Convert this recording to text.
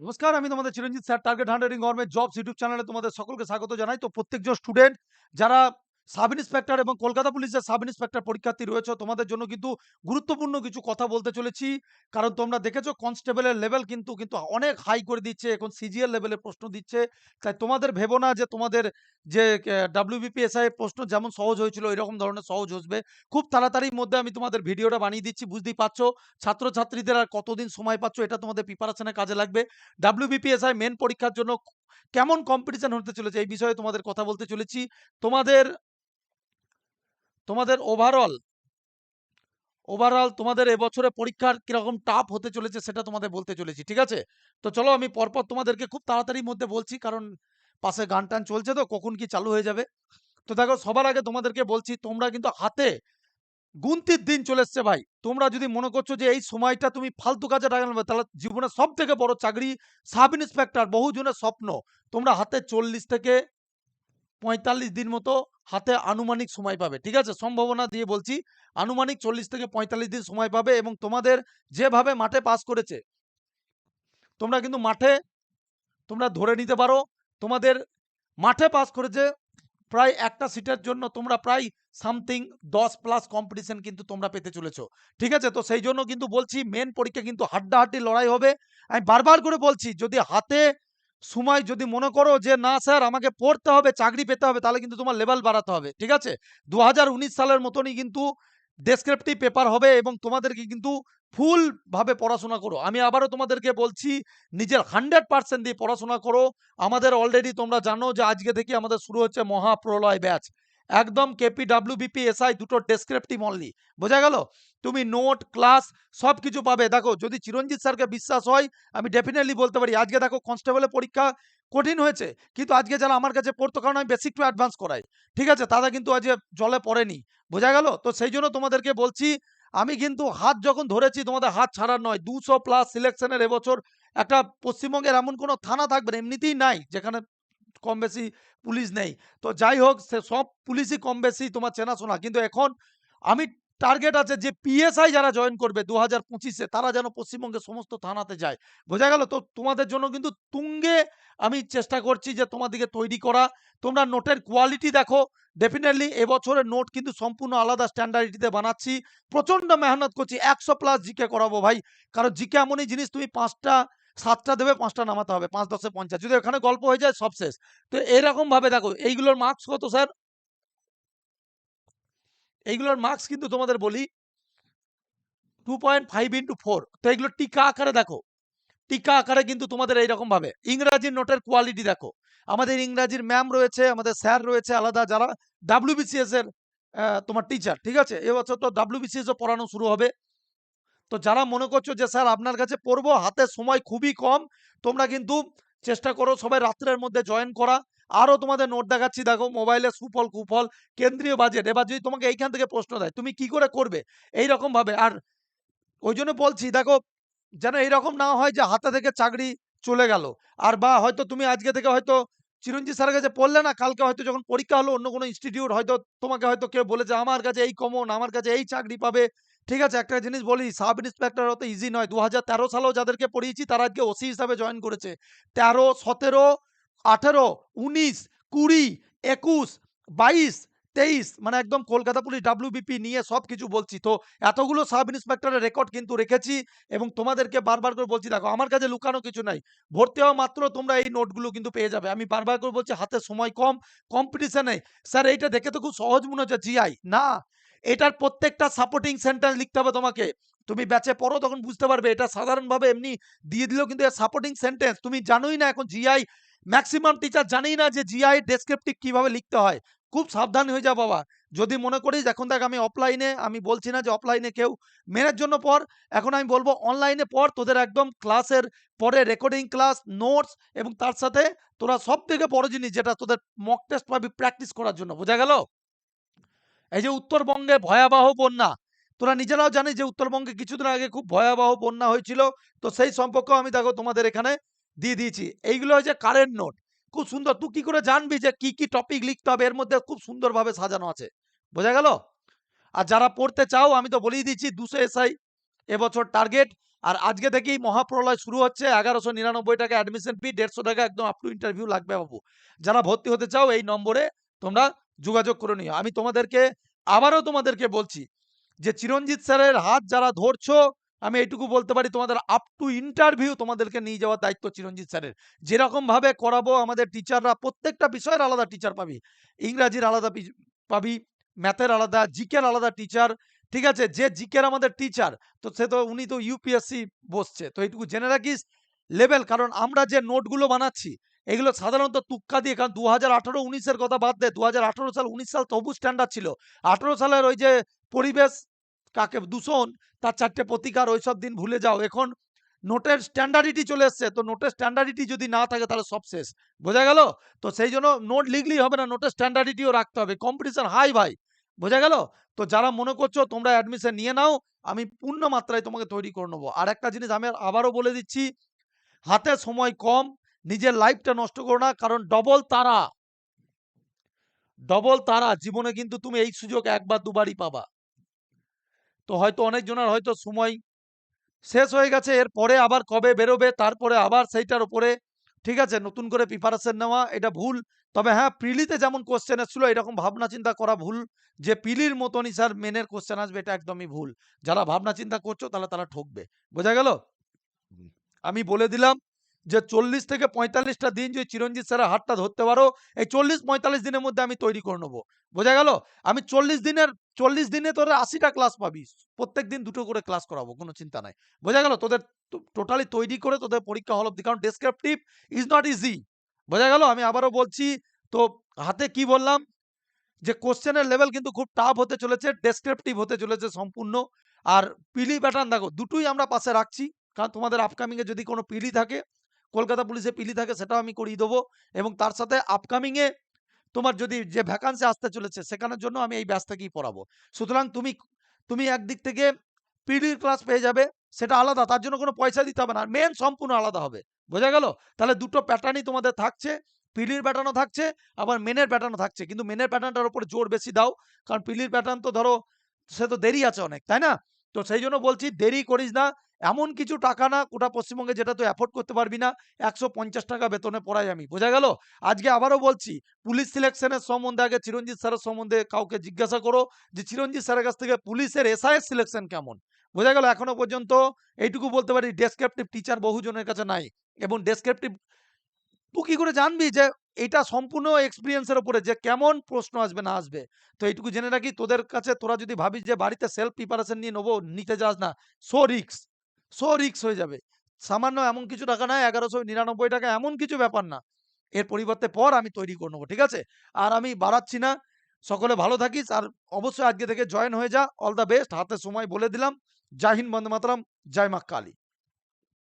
নমস্কার, আমি তোমাদের Chiranjit sir target hundred in government jobs YouTube চ্যানেলে তোমাদের সকলকে স্বাগত জানাই। তো প্রত্যেকজন স্টুডেন্ট যারা সাব ইন্সপেক্টর এবং কলকাতা পুলিশের সাব ইন্সপেক্টর পরীক্ষার্থী রয়েছে। তোমাদের জন্য কিন্তু গুরুত্বপূর্ণ কিছু কথা বলতে চলেছি। কারণ তোমরা দেখেছ কনস্টেবলের লেভেল কিন্তু কিন্তু অনেক হাই করে দিচ্ছে। এখন সিজিএল লেভেলের প্রশ্ন দিচ্ছে। তাই তোমাদের ভেবো না যে তোমাদের যে ডাব্লিউবিপিএসআই প্রশ্ন যেমন সহজ হয়েছিল, এরকম ধরনের সহজ আসবে খুব তাড়াতাড়ির মধ্যে আমি তোমাদের ভিডিওটা বানিয়ে দিচ্ছি, বুঝতেই পারছ। ছাত্রছাত্রীদের আর কতদিন সময় পাচ্ছ এটা তোমাদের প্রিপারেশনে কাজে লাগবে। ডাব্লিউবিপিএসআই মেন পরীক্ষার জন্য কেমন কম্পিটিশন হতে চলেছে এই বিষয়ে তোমাদের কথা বলতে চলেছি। তোমাদের তোমাদের ওভারঅল ওভারঅল তোমাদের এবছরে পরীক্ষার কীরকম টাফ হতে চলেছে সেটা তোমাদের বলতে চলেছি, ঠিক আছে? তো চলো আমি পরপর তোমাদেরকে খুব তাড়াতাড়ির মধ্যে বলছি, কারণ পাশে গান টান চলছে তো, কখন কি চালু হয়ে যাবে। তো দেখো, সবার আগে তোমাদেরকে বলছি, তোমরা কিন্তু হাতে গুনতির দিন চলে এসছে ভাই। তোমরা যদি মনে করছ যে এই সময়টা তুমি ফালতু কাজে লাগানো তাহলে জীবনের সব থেকে বড় চাকরি সাব ইন্সপেক্টর বহুজনের স্বপ্ন। তোমরা হাতে চল্লিশ থেকে পঁয়তাল্লিশ দিন মতো হাতে আনুমানিক সময় পাবে। ঠিক আছে? সম্ভাবনা দিয়ে বলছি, আনুমানিক চল্লিশ থেকে পঁয়তাল্লিশ দিন সময় পাবে এবং তোমাদের যেভাবে মাঠে পাস করেছে, তোমরা কিন্তু মাঠে, তোমরা ধরে নিতে পারো, তোমাদের মাঠে পাস করেছে প্রায় একটা সিটের জন্য তোমরা প্রায় সামথিং দশ প্লাস কম্পিটিশন কিন্তু তোমরা পেতে চলেছো। ঠিক আছে? তো সেই জন্য কিন্তু বলছি মেন পরীক্ষা কিন্তু হাড্ডাহাড্ডি লড়াই হবে। আমি বারবার করে বলছি, যদি হাতে সময় যদি মনে করো যে, না স্যার, আমাকে পড়তে হবে, চাকরি পেতে হবে, তাহলে কিন্তু তোমার লেভেল বাড়াতে হবে। ঠিক আছে? দু হাজার উনিশ সালের মতনই কিন্তু ডেসক্রিপটিভ পেপার হবে এবং তোমাদেরকে কিন্তু ফুল ভাবে পড়াশোনা করো। আমি আবারও তোমাদেরকে বলছি, নিজের হান্ড্রেড পার্সেন্ট দিয়ে পড়াশোনা করো। আমাদের অলরেডি তোমরা জানো যে, আজকে থেকে আমাদের শুরু হচ্ছে মহাপ্রলয় ব্যাচ একদম কেপি ডাব্লিউ বিপি এসআই দুটো ডেসক্রিপটিভ অনলি বোঝা গেল? তুমি নোট ক্লাস সব কিছু পাবে। দেখো, যদি চিরঞ্জিত স্যারকে বিশ্বাস হয়, আমি ডেফিনেটলি বলতে পারি, আজকে দেখো কনস্টেবলের পরীক্ষা কঠিন হয়েছে, কিন্তু আজকে যারা আমার কাছে পড়তো, কারণ আমি বেসিক টু অ্যাডভান্স করাই, ঠিক আছে? তারা কিন্তু আজকে জলে পড়েনি, বোঝা গেল? তো সেই জন্য তোমাদেরকে বলছি, আমি কিন্তু হাত যখন ধরেছি, তোমাদের হাত ছাড়ার নয়, দুশো প্লাস সিলেকশনের এবছর একটা পশ্চিমবঙ্গের এমন কোনো থানা থাকবে না, এমনিতেই নাই, যেখানে কম বেশি পুলিশ নেই। তো যাই হোক সে সব পুলিশই কম বেশি তোমার চেনাশোনা। কিন্তু এখন আমি টার্গেট আছে যে পিএসআই যারা জয়েন করবে দু হাজার পঁচিশে, তারা যেন পশ্চিমবঙ্গের সমস্ত থানাতে যায়। বোঝা গেল? তো তোমাদের জন্য কিন্তু তুঙ্গে আমি চেষ্টা করছি যে তোমাদেরকে তৈরি করা। তোমরা নোটের কোয়ালিটি দেখো। ডেফিনেটলি এবছরের নোট কিন্তু সম্পূর্ণ আলাদা স্ট্যান্ডার্ডিটিতে বানাচ্ছি। প্রচণ্ড মেহনত করছি। একশো প্লাস জিকে করাবো ভাই। কারণ জিকে এমনই জিনিস, তুমি পাঁচটা সাতটা দেবে, পাঁচটা নামাতে হবে, পাঁচ, দশে পঞ্চাশ। যদি ওখানে গল্প হয়ে যায়, সব শেষ। তো এরকম ভাবে দেখো, এইগুলোর মার্কস কত স্যার এইগুলোর মার্কস কিন্তু তোমাদের বলি two point five into four তো এগুলো টিকা আকারে দেখো, টিকা আকারে কিন্তু তোমাদের এইরকম ভাবে। ইংরাজির নোটের কোয়ালিটি দেখো। আমাদের ইংরাজির ম্যাম রয়েছে, আমাদের স্যার রয়েছে আলাদা, যারা ডাব্লিউবিসিএস এর তোমার টিচার ঠিক আছে? এবছর তো ডাব্লিউবিসিএস ও পড়ানো শুরু হবে। তো যারা মনে করছ যে, স্যার, আপনার কাছে পড়ব, হাতে সময় খুবই কম, তোমরা কিন্তু চেষ্টা করো সবাই রাত্রের মধ্যে জয়েন করা। আরও তোমাদের নোট দেখাচ্ছি, দেখো মোবাইলে সুফল, কুফল, কেন্দ্রীয় বাজেট এবার যদি তোমাকে এইখান থেকে প্রশ্ন দেয়, তুমি কি করে করবে? এই ভাবে আর ওই জন্য বলছি, দেখো, যেন এইরকম না হয় যে, হাতে থেকে চাকরি চলে গেল। আর বা হয়তো তুমি আজকে থেকে হয়তো চিরঞ্জিত স্যারের কাছে পড়লে না, কালকে হয়তো যখন পরীক্ষা হলো, অন্য কোনো ইনস্টিটিউট হয়তো তোমাকে হয়তো কেউ বলেছে, আমার কাছে এই কমন, আমার কাছে এই চাকরি পাবে। ঠিক আছে, একটা জিনিস বলি সাব ইন্সপেক্টর অত ইজি নয় দু সালেও যাদেরকে পড়িয়েছি, তারা আজকে ওসি হিসাবে জয়েন করেছে। তেরো, সতেরো, আঠেরো, উনিশ, কুড়ি, একুশ, বাইশ, তেইশ মানে একদম কলকাতা পুলিশ ডাব্লিউবিপি নিয়ে সব কিছু বলছি। তো এতগুলো সাব ইন্সপেক্টরের রেকর্ড কিন্তু রেখেছি এবং তোমাদেরকে বারবার করে বলছি, দেখো, আমার কাছে লুকানো কিছু নাই। ভর্তি হওয়া মাত্র তোমরা এই নোটগুলো কিন্তু পেয়ে যাবে। আমি বারবার করে বলছি, হাতে সময় কম কম্পিটিশনে স্যার, এইটা দেখে তো খুব সহজ মনে হচ্ছে জিআই না। এটার প্রত্যেকটা সাপোর্টিং সেন্টেন্স লিখতে হবে তোমাকে। তুমি ব্যাচে পড়ো, তখন বুঝতে পারবে। এটা সাধারণভাবে এমনি দিয়ে দিলেও কিন্তু সাপোর্টিং সেন্টেন্স তুমি জানোই না এখন জিআই ম্যাক্সিমাম টিচার জানেই না যে জিআই ডেসক্রিপটিভ কীভাবে লিখতে হয়। খুব সাবধান হয়ে যা বাবা। যদি মনে করিস, এখন দেখ আমি অফলাইনে আমি বলছি না যে অফলাইনে কেউ মেনের জন্য পর এখন আমি বলব অনলাইনে পর তোদের একদম ক্লাসের পরে রেকর্ডিং ক্লাস নোটস এবং তার সাথে তোরা সব থেকে বড় জিনিস যেটা তোদের মক টেস্ট পাবি প্র্যাকটিস করার জন্য। বোঝা গেল? এই যে উত্তরবঙ্গে ভয়াবহ বন্যা, তোরা নিজেরাও জানিস যে উত্তরবঙ্গে কিছুদিন আগে খুব ভয়াবহ বন্যা হয়েছিল, তো সেই সম্পর্কেও আমি দেখো তোমাদের এখানে দিয়ে দিয়েছি। এইগুলো হচ্ছে কারেন্ট নোট খুব সুন্দর, তুই কি করে জানবি যে কি কি টপিক লিখতে হবে? এর মধ্যে খুব সুন্দরভাবে সাজানো আছে। বোঝা গেল? আর যারা পড়তে চাও, আমি তো বলেই দিচ্ছি, দুশো এসআই এবছর টার্গেট আর আজকে থেকেই মহাপ্রলয় শুরু হচ্ছে, এগারোশো নিরানব্বই টাকা অ্যাডমিশন ফি দেড়শো টাকা একদম আপ টু ইন্টারভিউ লাগবে বাবু। যারা ভর্তি হতে চাও, এই নম্বরে তোমরা যোগাযোগ করে নিও। আমি তোমাদেরকে, আবারও তোমাদেরকে বলছি যে চিরঞ্জিত স্যারের হাত যারা ধরছো, আমি এইটুকু বলতে পারি, তোমাদের আপ টু ইন্টারভিউ তোমাদেরকে নিয়ে যাওয়ার দায়িত্ব চিরঞ্জিত স্যারের। যেরকম ভাবে করাবো, আমাদের টিচাররা প্রত্যেকটা বিষয়ের আলাদা টিচার পাবি। ইংরাজির আলাদা পাবি ম্যাথের আলাদা, জিকের আলাদা টিচার ঠিক আছে? যে জিকের আমাদের টিচার তো সে তো, উনি তো ইউপিএসসি বসছে। তো এইটুকু জেনে রাখিস লেভেল কারণ আমরা যে নোটগুলো বানাচ্ছি এগুলো সাধারণত তুক্কা দিয়ে, কারণ দু হাজার আঠারো উনিশের কথা বাদ দে দু হাজার আঠারো সাল, উনিশ সাল তবু স্ট্যান্ডার্ড ছিল। আঠারো সালের ওই যে পরিবেশ কাকে, দূষণ, তার চারটে প্রতিকার ওইসব দিন ভুলে যাও। এখন নোটের স্ট্যান্ডার্ডিটি চলে এসছে, তো নোটের স্ট্যান্ডার্ডিটি যদি না থাকে, তাহলে সব শেষ। বোঝা গেল? তো সেই জন্য নোট লিখলেই হবে না, নোটের স্ট্যান্ডার্ডিটিও রাখতে হবে। কম্পিটিশন হাই ভাই, বোঝা গেল? তো যারা মনে করছ তোমরা অ্যাডমিশন নিয়ে নাও, আমি পূর্ণ মাত্রায় তোমাকে তৈরি করে নেব। আর একটা জিনিস আমি আবারও বলে দিচ্ছি, হাতে সময় কম নিজের লাইফটা নষ্ট করো না কারণ ডবল তারা। ডবল তারা জীবনে কিন্তু তুমি এই সুযোগ একবার দুবারই পাবা। তো হয়তো অনেকজনের হয়তো সময় শেষ হয়ে গেছে এর পরে আবার কবে বেরোবে তারপরে আবার সেইটার উপরে ঠিক আছে নতুন করে প্রিপারেশন নেওয়া এটা ভুল। তবে হ্যাঁ প্রিলিতে যেমন কোশ্চেন এসেছিল এরকম ভাবনা চিন্তা করা ভুল। যে পিলির মতনই স্যার মেনের কোশ্চেন আসবে এটা একদমই ভুল। যারা ভাবনা চিন্তা করছ তাহলে তারা ঠকবে। বোঝা গেল? আমি বলে দিলাম যে চল্লিশ থেকে পঁয়তাল্লিশটা দিন যদি চিরঞ্জিত স্যারের হাতটা ধরতে পারো, এই চল্লিশ পঁয়তাল্লিশ দিনের মধ্যে আমি তৈরি করে নেব। বোঝা গেল? আমি চল্লিশ দিনের, চল্লিশ দিনে তোরা আশিটা ক্লাস পাবি। প্রত্যেক দিন দুটো করে ক্লাস করাবো, কোনো চিন্তা নাই। বোঝা গেল? তোদের টোটালি তৈরি করে তোদের পরীক্ষা হল অব্দি। কারণ ডেসক্রিপটিভ ইজ নট ইজি বোঝা গেল? আমি আবারও বলছি, তো হাতে কি বললাম? যে কোশ্চেনের লেভেল কিন্তু খুব টাফ হতে চলেছে ডেসক্রিপটিভ হতে চলেছে সম্পূর্ণ। আর পিলি প্যাটার্ন দেখো, দুটোই আমরা পাশে রাখছি। কারণ তোমাদের আপকামিং এ যদি কোনো পিলি থাকে কলকাতা পুলিশে পিলি থাকে সেটাও আমি করিয়ে দেবো এবং তার সাথে আপকামিং এ তোমার যদি যে ভ্যাকান্সি আসতে চলেছে সেখানের জন্য আমি এই ব্যাচ থেকেই পড়াবো। সুতরাং তুমি তুমি একদিক থেকে পিডির ক্লাস পেয়ে যাবে, সেটা আলাদা, তার জন্য কোনো পয়সা দিতে হবে না, আর মেন সম্পূর্ণ আলাদা হবে। বোঝা গেল? তাহলে দুটো প্যাটার্নই তোমাদের থাকছে পিলির প্যাটার্নও থাকছে, আবার মেনের প্যাটার্নও থাকছে। কিন্তু মেনের প্যাটার্নটার উপর জোর বেশি দাও, কারণ পিলির প্যাটার্ন তো ধরো, সে তো দেরি আছে অনেক, তাই না? তো সেই জন্য বলছি দেরি করিস না। এমন কিছু টাকা না, গোটা পশ্চিমবঙ্গে যেটা তুই অ্যাফোর্ড করতে পারবি না, একশো পঞ্চাশ টাকা বেতনে পড়াই আমি, বোঝা গেল? আজকে আবারও বলছি, পুলিশ সিলেকশনের সম্বন্ধে আগে চিরঞ্জিত স্যারের সম্বন্ধে কাউকে জিজ্ঞাসা করো যে চিরঞ্জিত স্যারের কাছ থেকে পুলিশের এসআইএস সিলেকশন কেমন? বোঝা গেল এখনও পর্যন্ত এইটুকু বলতে পারি ডেসক্রিপটিভ টিচার বহুজনের কাছে নাই এবং ডেসক্রিপটিভ তুই কি করে জানবি যে এটা সম্পূর্ণ এক্সপিরিয়েন্সের উপরে যে কেমন প্রশ্ন আসবে না আসবে। তো এইটুকু জেনে রাখি, তোদের কাছে তোরা যদি ভাবিস যে বাড়িতে সেলফ প্রিপারেশন নিয়ে নেব, নিতে যাস না সো রিক্স সো রিক্স হয়ে যাবে। সামান্য এমন কিছু টাকা নয়, এগারোশো নিরানব্বই টাকা এমন কিছু ব্যাপার না। এর পরিবর্তে পর আমি তৈরি করে নেব, ঠিক আছে? আর আমি বাড়াচ্ছি না। সকলে ভালো থাকিস আর অবশ্যই আজকে থেকে জয়েন হয়ে যা। অল দ্য বেস্ট হাতে সময় বলে দিলাম। জয় হিন্দ বন্দে মাতরম, জয় মা কালী।